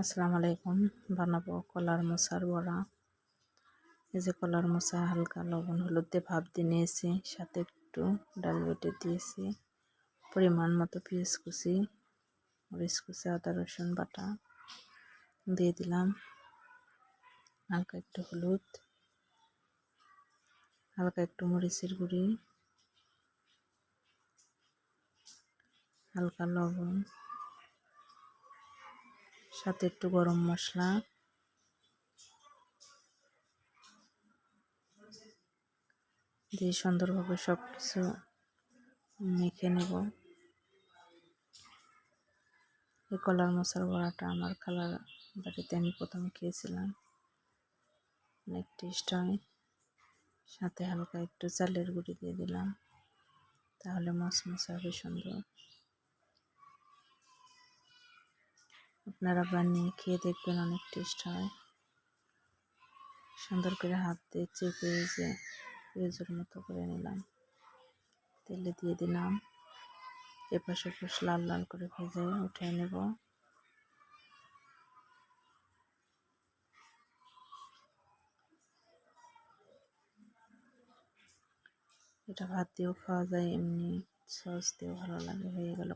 আসসালামু আলাইকুম। বানাবো কলার মোচার বড়া। এই যে কলার মোচা হালকা লবণ, হলুদ দিয়ে ভাপ দিয়ে নিয়েছি, সাথে একটু ডাল বেটে দিয়েছি। পরিমাণ মতো পেঁয়াজ কুচি, মরিচ কুচি, আদা, রসুন বাটা দিয়ে দিলাম। হালকা একটু হলুদ, হালকা একটু মরিচের গুঁড়ি, হালকা লবণ। সাথে একটু গরম মশলা। দিয়ে সুন্দরভাবে সব কিছু মেখে নেব। এই কলার মশার বড়াটা আমার খালার বাড়িতে আমি প্রথম খেয়েছিলাম। অনেক টেস্ট হয়। সাথে হালকা একটু চালের গুঁড়ি দিয়ে দিলাম। তাহলে মশমশা হবে সুন্দর। আপনারা বানিয়ে খেয়ে দেখবেন, অনেক টেস্ট হয়। সুন্দর করে হাত দিয়ে চেপে যে পেঁয়াজের মতো করে নিলাম। তেলে দিয়ে দিলাম। এপাশ ওপাশ লাল লাল করে ভেজে উঠে নেব। এটা ভাত দিয়েও খাওয়া যায়, এমনি সস দিয়েও ভালো লাগে, হয়ে গেল।